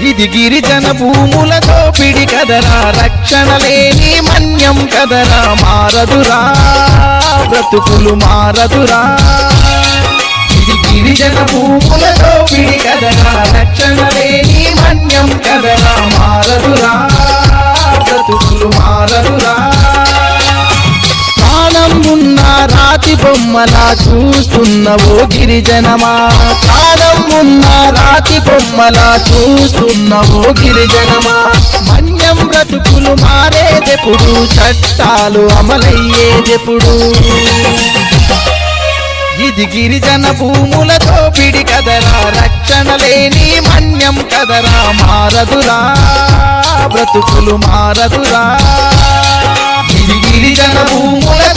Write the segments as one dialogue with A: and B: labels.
A: ఇది గిరిజన భూములతో పిడి కదరా రక్షణ లేని మన్యం కదరా మారదురా బ్రతుకులు మారదురా. ఇది గిరిజన భూములతో పిడి కదరా రక్షణ లేని మన్యం కదరా మారదురా. బొమ్మలా ఓ గిరిజనమా? కాలం ఉన్న రాతి బొమ్మలా ఓ గిరిజనమా? మన్యం బ్రతుకులు మారేదెప్పుడు? చట్టాలు అమలయ్యేదెప్పుడు? ఇది గిరిజన భూములతో పిడి కదరా రక్షణ లేని మన్యం కదరా మారదురా. బ్రతుకులు మారదురా. ఇది గిరిజన భూములతో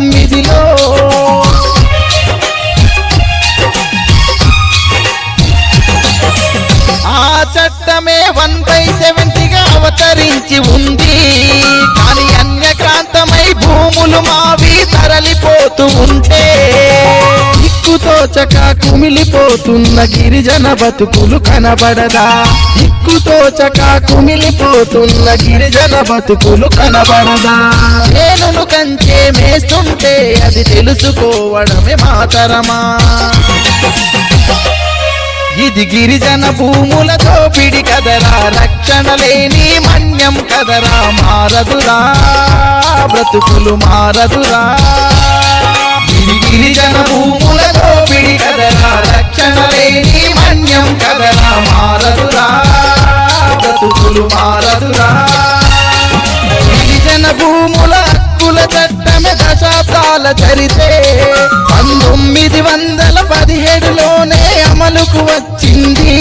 A: తొమ్మిదిలో. ఆ చట్టమే వన్ బై సెవెంటీగా అవతరించి ఉంది. కానీ అన్యక్రాంతమై భూములు మావి తరలిపోతూ ఉంటే. దిక్కుతోచక కుమిలిపోతున్న గిరిజన బతుకులు కనబడదా? దిక్కుతోచక కుమిలిపోతున్న గిరిజన బతుకులు కనబడదా? నేను చేస్తుంటే అది తెలుసుకోవడమే మాతరమా? ఇది గిరిజన భూములతో పిడి కదరా రక్షణ లేని మన్యం కదరా మారదురా బ్రతుకులు మారదురా. గిరిజన భూములతో పిడి కదరా రక్షణ లేని మన్యం కదరా మారదురా బ్రతుకులు మారదురా. గిరిజన భూముల హక్కుల చట్టమే దశాబ్దాల చరితే పంతొమ్మిది వందల పదిహేడులోనే అమలుకు వచ్చింది.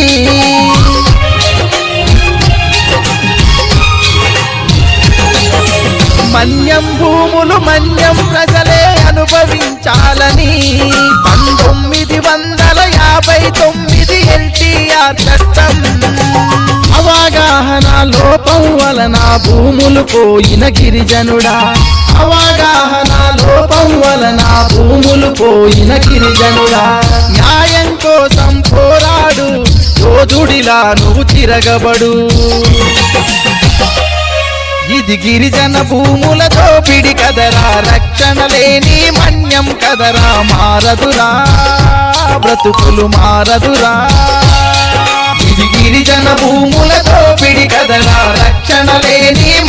A: మన్యం భూములు మన్యం ప్రజలే అనుభవించాలని పంతొమ్మిది వందల యాభై తొమ్మిది ఎల్టీఆర్ చట్టం. అవగాహన లోపం వలన భూములు పోయిన గిరిజనుడా. అవగాహన లోపం వలన భూములు పోయిన గిరిజనుడా న్యాయం కోసం పోరాడు. యోధుడిలా నువ్వు తిరగబడు. ఇది గిరిజన భూములతో పిడి కదరా. రక్షణ లేని మన్యం కదరా. మారదురా బ్రతుకులు మారదురా. ఇది గిరిజన భూములతో పిడి కదరా. రక్షణ లేని